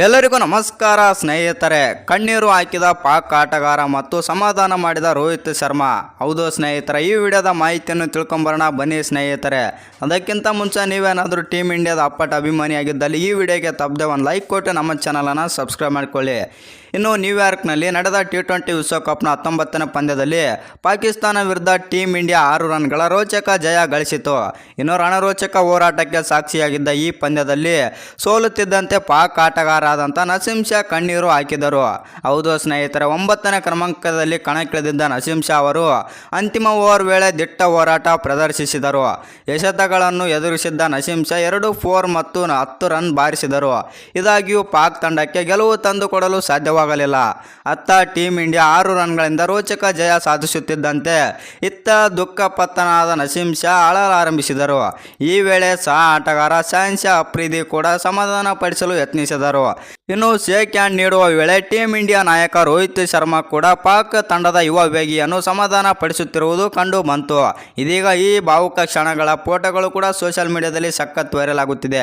ಎಲ್ಲರಿಗೂ ನಮಸ್ಕಾರ ಸ್ನೇಹಿತರೆ. ಕಣ್ಣೀರು ಹಾಕಿದ ಪಾಕ್ ಆಟಗಾರ ಮತ್ತು ಸಮಾಧಾನ ಮಾಡಿದ ರೋಹಿತ್ ಶರ್ಮಾ. ಹೌದು ಸ್ನೇಹಿತರೆ, ಈ ವಿಡಿಯೋದ ಮಾಹಿತಿಯನ್ನು ತಿಳ್ಕೊಂಬರೋಣ. ಬನ್ನಿ ಸ್ನೇಹಿತರೆ. ಅದಕ್ಕಿಂತ ಮುಂಚೆ ನೀವೇನಾದರೂ ಟೀಮ್ ಇಂಡಿಯಾದ ಅಪ್ಪಟ ಅಭಿಮಾನಿಯಾಗಿದ್ದಲ್ಲಿ ಈ ವಿಡಿಯೋಗೆ ತಪ್ಪದೆ ಒಂದು ಲೈಕ್ ಕೊಟ್ಟು ನಮ್ಮ ಚಾನಲನ್ನು ಸಬ್ಸ್ಕ್ರೈಬ್ ಮಾಡಿಕೊಳ್ಳಿ. ಇನ್ನು ನ್ಯೂಯಾರ್ಕ್ನಲ್ಲಿ ನಡೆದ ಟಿ ಟ್ವೆಂಟಿ ವಿಶ್ವಕಪ್ನ ಹತ್ತೊಂಬತ್ತನೇ ಪಂದ್ಯದಲ್ಲಿ ಪಾಕಿಸ್ತಾನ ವಿರುದ್ಧ ಟೀಮ್ ಇಂಡಿಯಾ ಆರು ರನ್ಗಳ ರೋಚಕ ಜಯ ಗಳಿಸಿತು. ಇನ್ನು ರಣರೋಚಕ ಹೋರಾಟಕ್ಕೆ ಸಾಕ್ಷಿಯಾಗಿದ್ದ ಈ ಪಂದ್ಯದಲ್ಲಿ ಸೋಲುತ್ತಿದ್ದಂತೆ ಪಾಕ್ ಆಟಗಾರರಾದಂಥ ನಸೀಂ ಶಾ ಕಣ್ಣೀರು ಹಾಕಿದರು. ಹೌದು ಸ್ನೇಹಿತರೆ, ಒಂಬತ್ತನೇ ಕ್ರಮಾಂಕದಲ್ಲಿ ಕಣಕ್ಕಿಳಿದಿದ್ದ ನಸೀಂ ಅವರು ಅಂತಿಮ ಓವರ್ ವೇಳೆ ದಿಟ್ಟ ಹೋರಾಟ ಪ್ರದರ್ಶಿಸಿದರು. ಎಸೆತಗಳನ್ನು ಎದುರಿಸಿದ್ದ ನಸೀಂ ಶಾ ಎರಡು ಫೋರ್ ಮತ್ತು ಹತ್ತು ರನ್ ಬಾರಿಸಿದರು. ಇದಾಗಿಯೂ ಪಾಕ್ ತಂಡಕ್ಕೆ ಗೆಲುವು ತಂದುಕೊಡಲು ಸಾಧ್ಯವಾಗಲಿಲ್ಲ. ಅತ್ತ ಟೀಮ್ ಇಂಡಿಯಾ ಆರು ರನ್ಗಳಿಂದ ರೋಚಕ ಜಯ ಸಾಧಿಸುತ್ತಿದ್ದಂತೆ ಇತ್ತ ದುಃಖಪತ್ತನಾದ ನಸೀಂ ಶಾ ಆಳಲಾರಂಭಿಸಿದರು ಈ ವೇಳೆ ಸಹ ಆಟಗಾರ ಶಾನ್ ಶಾ ಅಫ್ರಿದಿ ಕೂಡ ಸಮಾಧಾನಪಡಿಸಲು ಯತ್ನಿಸಿದರು. ಇನ್ನು ಶೇಕ್ ಹ್ಯಾಂಡ್ ನೀಡುವ ವೇಳೆ ಟೀಮ್ ಇಂಡಿಯಾ ನಾಯಕ ರೋಹಿತ್ ಶರ್ಮಾ ಕೂಡ ಪಾಕ್ ತಂಡದ ಯುವ ವೇಗಿಯನ್ನು ಸಮಾಧಾನ ಪಡಿಸುತ್ತಿರುವುದು ಕಂಡು ಬಂತು. ಇದೀಗ ಈ ಭಾವುಕ ಕ್ಷಣಗಳ ಫೋಟೋಗಳು ಕೂಡ ಸೋಷಿಯಲ್ ಮೀಡಿಯಾದಲ್ಲಿ ಸಖತ್ ವೈರಲ್ ಆಗುತ್ತಿದೆ.